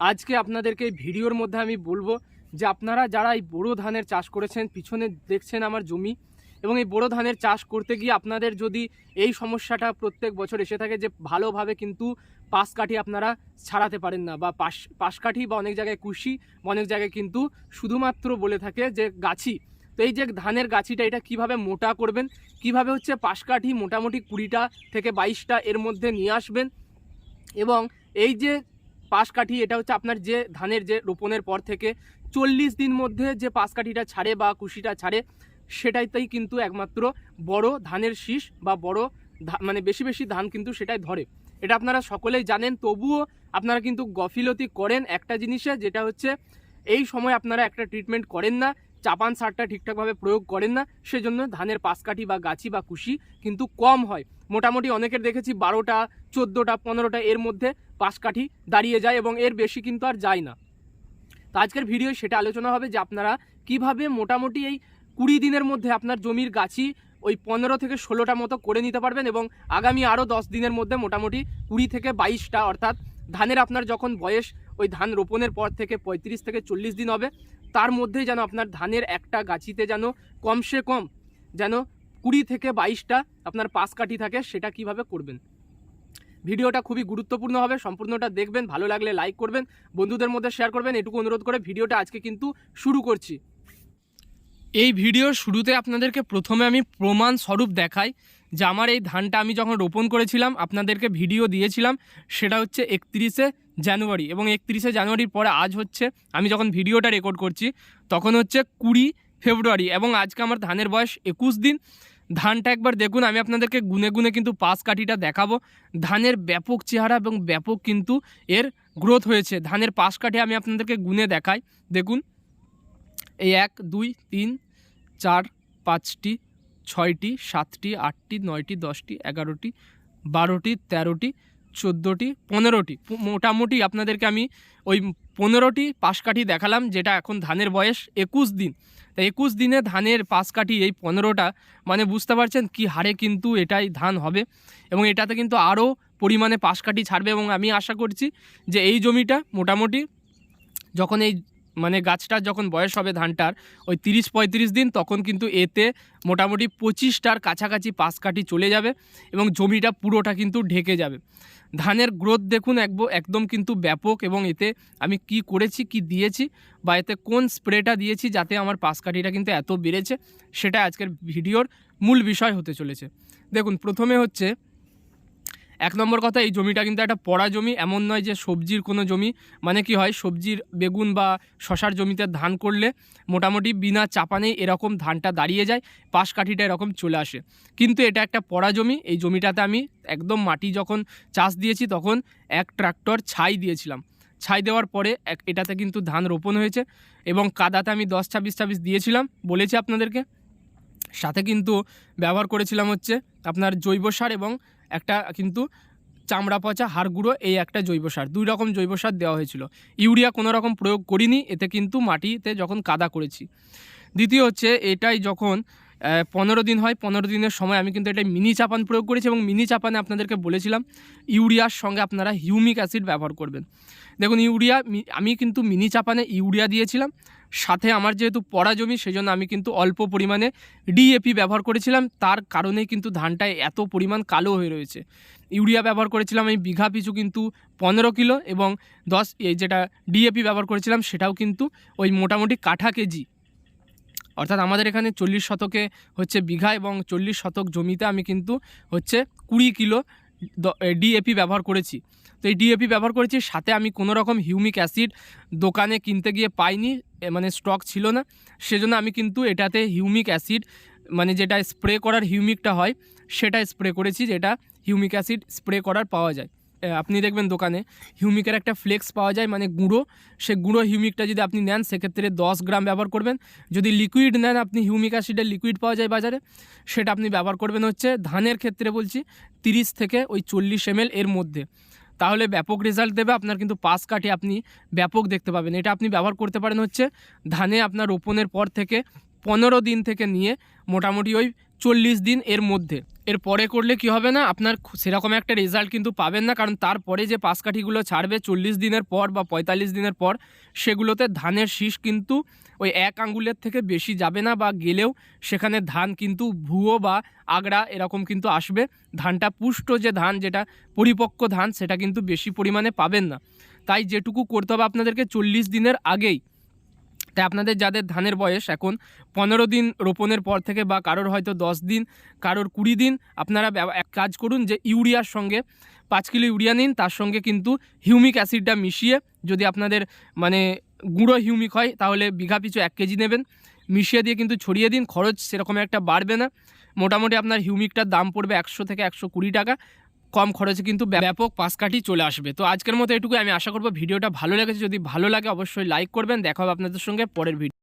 আজকে আপনাদেরকে এই ভিডিওর মধ্যে আমি বলব যে আপনারা যারা এই বোরো ধানের চাষ করেছেন, পিছনে দেখছেন আমার জমি, এবং এই বোরো ধানের চাষ করতে গিয়ে আপনাদের যদি এই সমস্যাটা প্রত্যেক বছর এসে থাকে যে ভালোভাবে কিন্তু পাশ কাঠি আপনারা ছাড়াতে পারেন না, বা পাশ পাশ কাঠি বা অনেক জায়গায় কুশি বা অনেক জায়গায় কিন্তু শুধুমাত্র বলে থাকে যে গাছি। তো এই যে ধানের গাছিটা, এটা কীভাবে মোটা করবেন? কীভাবে হচ্ছে পাশকাঠি মোটামুটি কুড়িটা থেকে বাইশটা এর মধ্যে নিয়ে আসবেন? এবং এই যে পাশকাঠি, এটা হচ্ছে আপনার যে ধানের যে রোপণের পর থেকে চল্লিশ দিন মধ্যে যে পাশ কাঠিটা ছাড়ে বা কুশিটা ছাড়ে সেটাইতেই কিন্তু একমাত্র বড় ধানের শীষ বা বড় মানে বেশি বেশি ধান কিন্তু সেটাই ধরে। এটা আপনারা সকলেই জানেন, তবুও আপনারা কিন্তু গফিলতি করেন একটা জিনিসে, যেটা হচ্ছে এই সময় আপনারা একটা ট্রিটমেন্ট করেন না। চাপান সারটা ঠিকঠাকভাবে প্রয়োগ করেন না, সেজন্য ধানের পাশকাঠি বা গাছি বা কুশি কিন্তু কম হয়। মোটামুটি অনেকের দেখেছি বারোটা, চোদ্দোটা, পনেরোটা এর মধ্যে পাশকাঠি দাঁড়িয়ে যায় এবং এর বেশি কিন্তু আর যায় না। তো আজকের ভিডিও সেটা আলোচনা হবে যে আপনারা কীভাবে মোটামুটি এই কুড়ি দিনের মধ্যে আপনার জমির গাছি ওই পনেরো থেকে ষোলোটা মতো করে নিতে পারবেন এবং আগামী আরও দশ দিনের মধ্যে মোটামুটি কুড়ি থেকে বাইশটা অর্থাৎ ধানের আপনার যখন বয়স ওই ধান রোপণের পর থেকে পঁয়ত্রিশ থেকে চল্লিশ দিন হবে। তার মধ্যেই যেন আপনার ধানের একটা গাছিতে যেন কমসে কম যেন কুড়ি থেকে বাইশটা আপনার পাশ কাঠি থাকে, সেটা কীভাবে করবেন? ভিডিওটা খুবই গুরুত্বপূর্ণ হবে, সম্পূর্ণটা দেখবেন, ভালো লাগলে লাইক করবেন, বন্ধুদের মধ্যে শেয়ার করবেন, এটুকু অনুরোধ করে ভিডিওটা আজকে কিন্তু শুরু করছি। এই ভিডিওর শুরুতে আপনাদেরকে প্রথমে আমি প্রমাণ স্বরূপ দেখাই যে আমার এই ধানটা আমি যখন রোপণ করেছিলাম, আপনাদেরকে ভিডিও দিয়েছিলাম, সেটা হচ্ছে একত্রিশে জানুয়ারি এবং একত্রিশে জানুয়ারির পরে আজ হচ্ছে আমি যখন ভিডিওটা রেকর্ড করছি, তখন হচ্ছে কুড়ি ফেব্রুয়ারি এবং আজকে আমার ধানের বয়স একুশ দিন। ধানটা একবার দেখুন, আমি আপনাদেরকে গুনে গুনে কিন্তু পাশ কাঠিটা দেখাবো। ধানের ব্যাপক চেহারা এবং ব্যাপক কিন্তু এর গ্রোথ হয়েছে। ধানের পাশ কাঠি আমি আপনাদেরকে গুনে দেখাই। দেখুন, এই এক, দুই, তিন, চার, পাঁচটি, ছয়টি, সাতটি, আটটি, নয়টি, দশটি, এগারোটি, বারোটি, তেরোটি চোদ্দোটি, পনেরোটি। মোটামুটি আপনাদেরকে আমি ওই পনেরোটি পাশকাঠি দেখালাম, যেটা এখন ধানের বয়স একুশ দিন। তা একুশ দিনে ধানের পাশকাঠি এই পনেরোটা মানে বুঝতে পারছেন কি হারে কিন্তু এটাই ধান হবে। এবং এটাতে কিন্তু আরও পরিমাণে পাশকাঠি ছাড়বে এবং আমি আশা করছি যে এই জমিটা মোটামুটি যখন এই মানে গাছটা যখন বয়স হবে ধানটার, ওই তিরিশ পঁয়ত্রিশ দিন, তখন কিন্তু এতে মোটামুটি পঁচিশটার কাছাকাছি পাশকাঠি চলে যাবে এবং জমিটা পুরোটা কিন্তু ঢেকে যাবে। ধানের গ্রোথ দেখুন একদম কিন্তু ব্যাপক এবং এতে আমি কি করেছি, কি দিয়েছি বা এতে কোন স্প্রেটা দিয়েছি যাতে আমার পাশকাঠিটা কিন্তু এত বেড়েছে, সেটা আজকের ভিডিওর মূল বিষয় হতে চলেছে। দেখুন, প্রথমে হচ্ছে এক নম্বর কথা, এই জমিটা কিন্তু একটা পড়া জমি, এমন নয় যে সবজির কোনো জমি। মানে কি হয়, সবজির বেগুন বা শশার জমিতে ধান করলে মোটামুটি বিনা চাপানেই এরকম ধানটা দাঁড়িয়ে যায়, পাশ কাঠিটা এরকম চলে আসে। কিন্তু এটা একটা পড়া জমি, এই জমিটাতে আমি একদম মাটি যখন চাষ দিয়েছি, তখন এক ট্রাক্টর ছাই দিয়েছিলাম। ছাই দেওয়ার পরে এক, এটাতে কিন্তু ধান রোপণ হয়েছে এবং কাদাতে আমি দশ ছাব্বিশ ছাব্বিশ দিয়েছিলাম, বলেছি আপনাদেরকে। সাথে কিন্তু ব্যবহার করেছিলাম হচ্ছে আপনার জৈব সার এবং একটা কিন্তু চামড়া পচা হাড় গুঁড়ো এই একটা জৈব সার। দুই রকম জৈব সার দেওয়া হয়েছিল। ইউরিয়া কোনো রকম প্রয়োগ করিনি, এতে কিন্তু মাটিতে যখন কাদা করেছি। দ্বিতীয় হচ্ছে এটাই যখন পনেরো দিন হয়, পনেরো দিনের সময় আমি কিন্তু এটা মিনি চাপান প্রয়োগ করেছি এবং মিনি চাপানে আপনাদেরকে বলেছিলাম, ইউরিয়ার সঙ্গে আপনারা হিউমিক অ্যাসিড ব্যবহার করবেন। দেখুন, ইউরিয়া আমি কিন্তু মিনি চাপানে ইউরিয়া দিয়েছিলাম, সাথে আমার যেহেতু পড়া জমি, সেজন্য আমি কিন্তু অল্প পরিমাণে ডিএপি ব্যবহার করেছিলাম, তার কারণেই কিন্তু ধানটায় এত পরিমাণ কালো হয়ে রয়েছে। ইউরিয়া ব্যবহার করেছিলাম আমি বিঘা পিছু কিন্তু পনেরো কিলো এবং দশ, এই যেটা ডিএপি ব্যবহার করেছিলাম, সেটাও কিন্তু ওই মোটামুটি কাঠা কেজি অর্থাৎ আমাদের এখানে চল্লিশ শতকে হচ্ছে বিঘা এবং চল্লিশ শতক জমিতে আমি কিন্তু হচ্ছে কুড়ি কিলো ডিএপি ব্যবহার করেছি। তো এই ডিএপি ব্যবহার করেছি, সাথে আমি কোনো রকম হিউমিক অ্যাসিড দোকানে কিনতে গিয়ে পাইনি মানে স্টক ছিল না। সেজন্য আমি কিন্তু এটাতে হিউমিক অ্যাসিড মানে যেটা স্প্রে করার হিউমিকটা হয়, সেটা স্প্রে করেছি, যেটা হিউমিক অ্যাসিড স্প্রে করার পাওয়া যায়। আপনি দেখবেন দোকানে হিউমিকের একটা ফ্লেক্স পাওয়া যায় মানে গুঁড়ো। সে গুঁড়ো হিউমিকটা যদি আপনি নেন, সেক্ষেত্রে দশ গ্রাম ব্যবহার করবেন। যদি লিকুইড নেন, আপনি হিউমিক অ্যাসিডের লিকুইড পাওয়া যায় বাজারে, সেটা আপনি ব্যবহার করবেন হচ্ছে ধানের ক্ষেত্রে বলছি তিরিশ থেকে ওই চল্লিশ এম এর মধ্যে। তাহলে ব্যাপক রেজাল্ট দেবে, আপনার কিন্তু পাশ কাটে আপনি ব্যাপক দেখতে পাবেন। এটা আপনি ব্যবহার করতে পারেন হচ্ছে ধানে আপনার রোপণের পর থেকে পনেরো দিন থেকে নিয়ে মোটামুটি ওই চল্লিশ দিন এর মধ্যে। এর পরে করলে কি হবে না? আপনার সেরকম একটা রেজাল্ট কিন্তু পাবেন না, কারণ তারপরে যে পাশকাঠিগুলো ছাড়বে চল্লিশ দিনের পর বা পঁয়তাল্লিশ দিনের পর, সেগুলোতে ধানের শীষ কিন্তু ওই এক আঙ্গুলের থেকে বেশি যাবে না বা গেলেও সেখানে ধান কিন্তু ভুয়ো বা আগড়া এরকম কিন্তু আসবে। ধানটা পুষ্ট যে ধান, যেটা পরিপক্ক ধান, সেটা কিন্তু বেশি পরিমাণে পাবেন না। তাই যেটুকু করতে হবে আপনাদেরকে চল্লিশ দিনের আগেই তাই আপনাদের যাদের ধানের বয়স এখন পনেরো দিন রোপণের পর থেকে বা কারোর হয়তো দশ দিন, কারোর কুড়ি দিন, আপনারা এক কাজ করুন যে ইউরিয়ার সঙ্গে পাঁচ কিলো ইউরিয়া নিন, তার সঙ্গে কিন্তু হিউমিক অ্যাসিডটা মিশিয়ে যদি আপনাদের মানে গুঁড়ো হিউমিক হয় তাহলে বিঘা পিছু এক কেজি নেবেন। মিশিয়ে দিয়ে কিন্তু ছড়িয়ে দিন, খরচ সেরকম একটা বাড়বে না। মোটামুটি আপনার হিউমিকটার দাম পড়বে একশো থেকে একশো কুড়ি টাকা। কম খরচে কিন্তু ব্যাপক পাশ কাটি চলে আসবে। তো আজকের মতো এটুকু আমি আশা করব ভিডিওটা ভালো লেগেছে। যদি ভালো লাগে, অবশ্যই লাইক করবেন। দেখা হবে আপনাদের সঙ্গে পরের ভিডিও